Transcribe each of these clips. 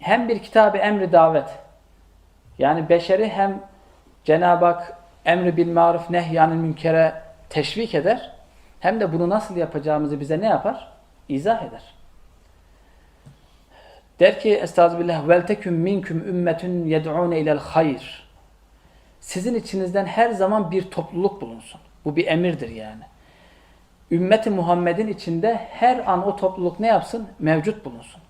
hem bir kitabı emri davet yani beşeri hem Cenab-ı Hak emri bil maruf nehyanil münkere teşvik eder hem de bunu nasıl yapacağımızı bize ne yapar? İzah eder. Der ki Estağfirullah vel teküm minküm ümmetun yed'un ilel hayr. Sizin içinizden her zaman bir topluluk bulunsun. Bu bir emirdir yani. Ümmeti Muhammed'in içinde her an o topluluk ne yapsın? Mevcut bulunsun.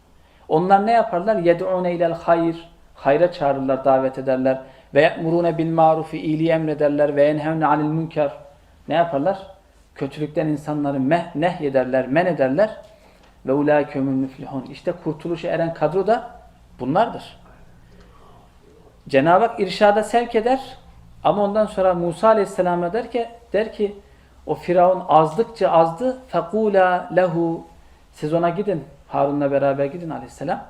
Onlar ne yaparlar? Yed'un ilel hayr. Hayra çağırırlar, davet ederler. Ve ye'murune bil marufi iyiliği emrederler ve yenhevne anil münker. Ne yaparlar? Kötülükten insanları meh, nehyederler, men ederler. Ve ulâkümül müflihun. İşte kurtuluşa eren kadro da bunlardır. Cenab-ı Hak irşada sevk eder ama ondan sonra Musa Aleyhisselam'a der ki, der ki o Firavun azdıkça azdı fekula lehu siz ona gidin Harun'la beraber gidin Aleyhisselam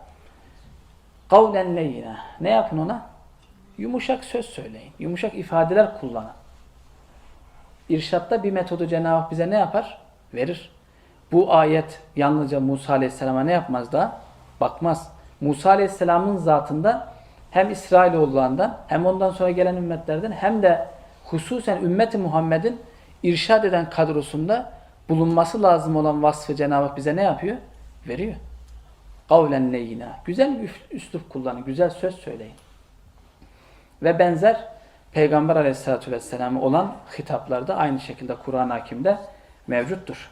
kavlen leyine ne yapın ona? Yumuşak söz söyleyin. Yumuşak ifadeler kullanın. İrşatta bir metodu Cenab-ı Hak bize ne yapar? Verir. Bu ayet yalnızca Musa Aleyhisselam'a ne yapmaz da? Bakmaz. Musa Aleyhisselam'ın zatında hem İsrailoğullarından hem ondan sonra gelen ümmetlerden hem de hususen ümmeti Muhammed'in irşad eden kadrosunda bulunması lazım olan vasfı Cenab-ı Hak bize ne yapıyor? Veriyor. Kavlen leyina. Güzel bir üslup kullanın. Güzel söz söyleyin. Ve benzer Peygamber Aleyhisselatü Vesselam'a olan hitaplarda aynı şekilde Kur'an-ı Hakim'de mevcuttur.